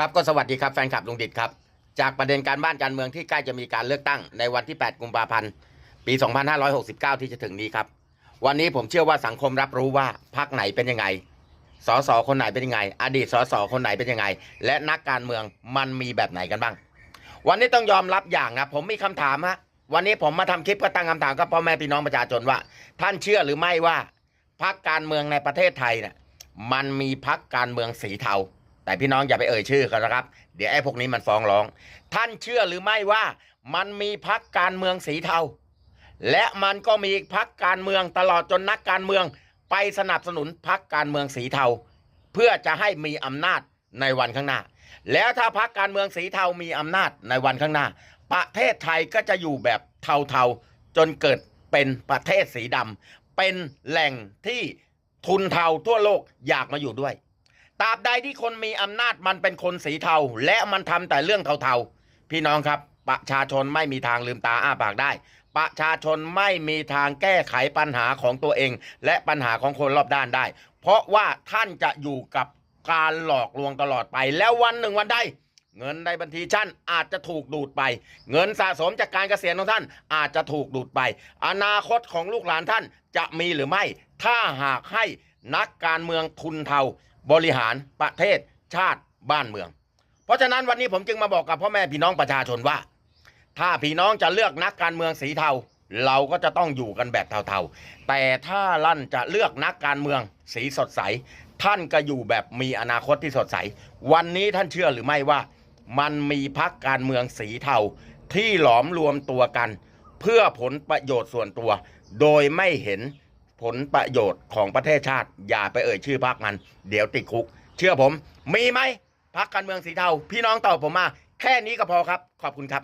ครับก็สวัสดีครับแฟนคลับลุงดิดครับ จากประเด็นการบ้านการเมืองที่ใกล้จะมีการเลือกตั้งในวันที่ 8 กุมภาพันธ์ปี 2569 ที่จะถึงนี้ครับ วันนี้ผมเชื่อว่าสังคมรับรู้ว่าพักไหนเป็นยังไงสสคนไหนเป็นยังไง อดีตสสคนไหนเป็นยังไง และนักการเมืองมันมีแบบไหนกันบ้าง วันนี้ต้องยอมรับอย่างนะผมมีคำถามฮะวันนี้ผมมาทำคลิปก็ตั้งคำถามกับพ่อแม่พี่น้องประชาชนว่า ท่านเชื่อหรือไม่ว่าพักการเมืองในประเทศไทยเนี่ยมันมีพักการเมืองสีเทา แต่พี่น้องอย่าไปเอ่ยชื่อกันนะครับ เดี๋ยวไอ้พวกนี้มันฟ้องร้อง ท่านเชื่อหรือไม่ว่ามันมีพักการเมืองสีเทา และมันก็มีพักการเมืองตลอดจนนักการเมือง ไปสนับสนุนพักการเมืองสีเทา เพื่อจะให้มีอำนาจในวันข้างหน้า แล้วถ้าพักการเมืองสีเทามีอำนาจในวันข้างหน้า ประเทศไทยก็จะอยู่แบบเทาๆจนเกิดเป็นประเทศสีดำเป็นแหล่งที่ทุนเทาทั่วโลกอยากมาอยู่ด้วย ตราบใดที่คนมีอำนาจมันเป็นคนสีเทา และมันทำแต่เรื่องเทาๆ พี่น้องครับ ประชาชนไม่มีทางลืมตาอ้าปากได้ ประชาชนไม่มีทางแก้ไขปัญหาของตัวเอง และปัญหาของคนรอบด้านได้ เพราะว่าท่านจะอยู่กับการหลอกลวงตลอดไป แล้ววันหนึ่งวันใดเงินในบัญชีท่านอาจจะถูกดูดไป เงินสะสมจากการเกษียณของท่านอาจจะถูกดูดไป อนาคตของลูกหลานท่านจะมีหรือไม่ ถ้าหากให้นักการเมืองทุนเทา บริหารประเทศชาติบ้านเมือง เพราะฉะนั้นวันนี้ผมจึงมาบอกกับพ่อแม่พี่น้องประชาชนว่า ถ้าพี่น้องจะเลือกนักการเมืองสีเทา เราก็จะต้องอยู่กันแบบเทาๆ แต่ถ้าลั่นจะเลือกนักการเมืองสีสดใส ท่านก็อยู่แบบมีอนาคตที่สดใส วันนี้ท่านเชื่อหรือไม่ว่า มันมีพักการเมืองสีเทาที่หลอมรวมตัวกัน เพื่อผลประโยชน์ส่วนตัว โดยไม่เห็น ผลประโยชน์ของประเทศชาติ อย่าไปเอ่ยชื่อพักมัน เดี๋ยวติดคุก เชื่อผม มีไหมพักการเมืองสีเทา พี่น้องตอบผมมา แค่นี้ก็พอครับ ขอบคุณครับ